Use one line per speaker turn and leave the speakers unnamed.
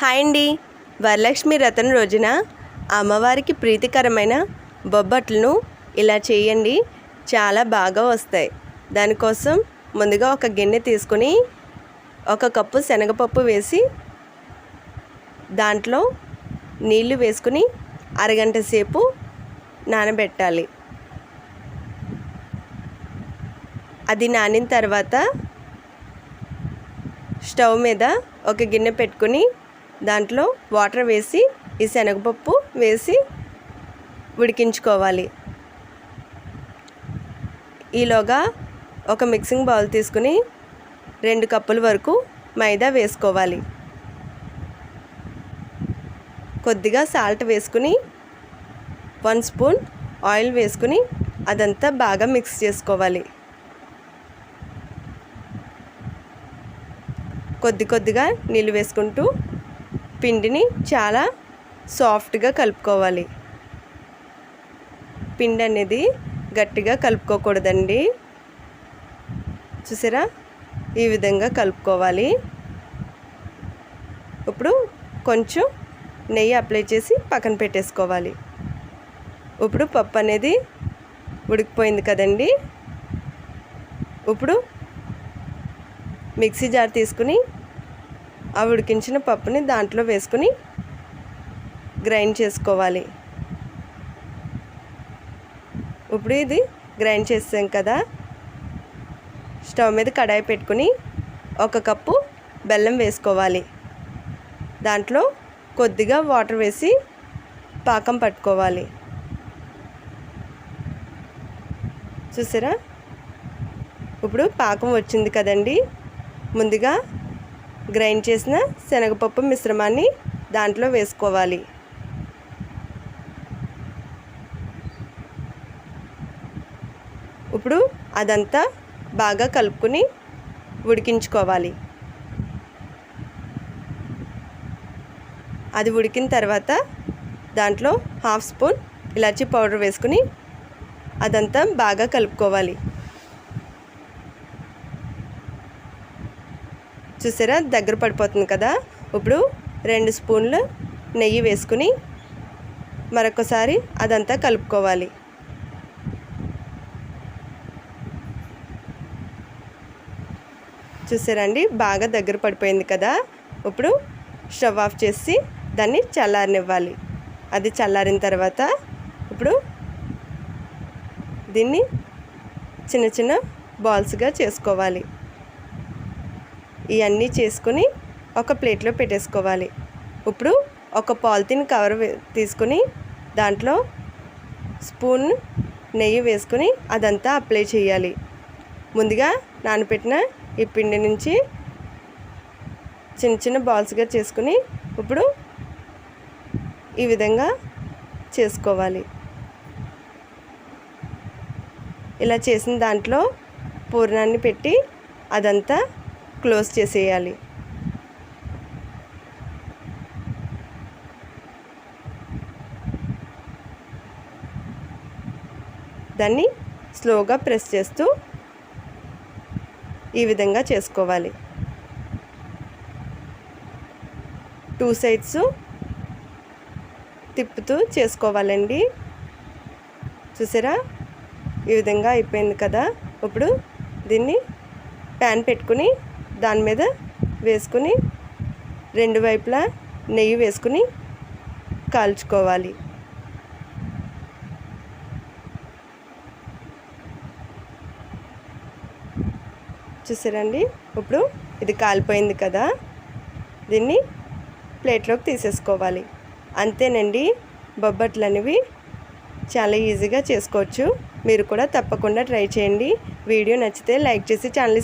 Hi అండి. వరలక్ష్మి రతన రోజున? అమ్మవారికి ప్రీతికరమైన బొబ్బట్లను ఇలా చేయండి. చాలా బాగా వస్తాయి. దానికోసం ముందుగా ఒక గిన్నె తీసుకొని ఒక కప్పు శనగపప్పు వేసి దాంట్లో నీళ్ళు వేసుకుని అరగంట సేపు నానబెట్టాలి. అది నానిన తర్వాత స్టవ్ మీద ఒక గిన్నె పెట్టుకుని దాంట్లో వాటర్ వేసి ఈ శనగపప్పు వేసి ఉడికించుకోవాలి. ఈలోగా ఒక మిక్సింగ్ బౌల్ తీసుకుని రెండు కప్పుల వరకు మైదా వేసుకోవాలి. కొద్దిగా సాల్ట్ వేసుకుని వన్ స్పూన్ ఆయిల్ వేసుకుని అదంతా బాగా మిక్స్ చేసుకోవాలి. కొద్ది కొద్దిగా నీళ్ళు వేసుకుంటూ పిండిని చాలా సాఫ్ట్గా కలుపుకోవాలి. పిండి అనేది గట్టిగా కలుపుకోకూడదండి. చూసారా? ఈ విధంగా కలుపుకోవాలి. ఇప్పుడు కొంచెం నెయ్యి అప్లై చేసి పక్కన పెట్టేసుకోవాలి. ఇప్పుడు పప్పు అనేది ఉడికిపోయింది కదండి. ఇప్పుడు మిక్సీ జార్ తీసుకుని ఆ ఉడికించిన పప్పుని దాంట్లో వేసుకుని గ్రైండ్ చేసుకోవాలి. ఇప్పుడు ఇది గ్రైండ్ చేసాం కదా. స్టవ్ మీద కడాయి పెట్టుకుని ఒక కప్పు బెల్లం వేసుకోవాలి. దాంట్లో కొద్దిగా వాటర్ వేసి పాకం పట్టుకోవాలి. చూసారా? ఇప్పుడు పాకం వచ్చింది కదండి. ముందుగా గ్రైండ్ చేసిన శనగపప్పు మిశ్రమాన్ని దాంట్లో వేసుకోవాలి. ఇప్పుడు అదంతా బాగా కలుపుకొని ఉడికించుకోవాలి. అది ఉడికిన తర్వాత దాంట్లో హాఫ్ స్పూన్ ఇలాచీ పౌడర్ వేసుకుని అదంతా బాగా కలుపుకోవాలి. చూసారా? దగ్గర పడిపోతుంది కదా? ఇప్పుడు రెండు స్పూన్లు నెయ్యి వేసుకుని మరొకసారి అదంతా కలుపుకోవాలి. చూసారండి బాగా దగ్గర పడిపోయింది కదా? ఇప్పుడు స్టవ్ ఆఫ్ చేసి దాన్ని చల్లారనివ్వాలి. అది చల్లారిన తర్వాత ఇప్పుడు దీన్ని చిన్న చిన్న బాల్స్గా చేసుకోవాలి. ఇవన్నీ చేసుకుని ఒక ప్లేట్లో పెట్టేసుకోవాలి. ఇప్పుడు ఒక పాలిథిన్ కవర్ తీసుకుని దాంట్లో స్పూన్ నెయ్యి వేసుకుని అదంతా అప్లై చేయాలి. ముందుగా నానపెట్టిన ఈ పిండి నుంచి చిన్న చిన్న బాల్స్గా చేసుకుని ఇప్పుడు ఈ విధంగా చేసుకోవాలి. ఇలా చేసిన దాంట్లో పూర్ణాన్ని పెట్టి అదంతా క్లోజ్ చేసేయాలి. దాన్ని స్లోగా ప్రెస్ చేస్తూ ఈ విధంగా చేసుకోవాలి. టూ సైడ్స్ తిప్పుతూ చేసుకోవాలండి. చూసారా? ఈ విధంగా అయిపోయింది కదా. ఇప్పుడు దీన్ని ప్యాన్ పెట్టుకుని దాని మీద వేసుకుని రెండు వైపులా నెయ్యి వేసుకుని కాల్చుకోవాలి. చూసారండి? ఇప్పుడు ఇది కాలిపోయింది కదా? దీన్ని ప్లేట్లోకి తీసేసుకోవాలి. అంతేనండి బొబ్బట్లు అనేవి చాలా ఈజీగా చేసుకోవచ్చు. మీరు కూడా తప్పకుండా ట్రై చేయండి. వీడియో నచ్చితే లైక్ చేసి ఛానల్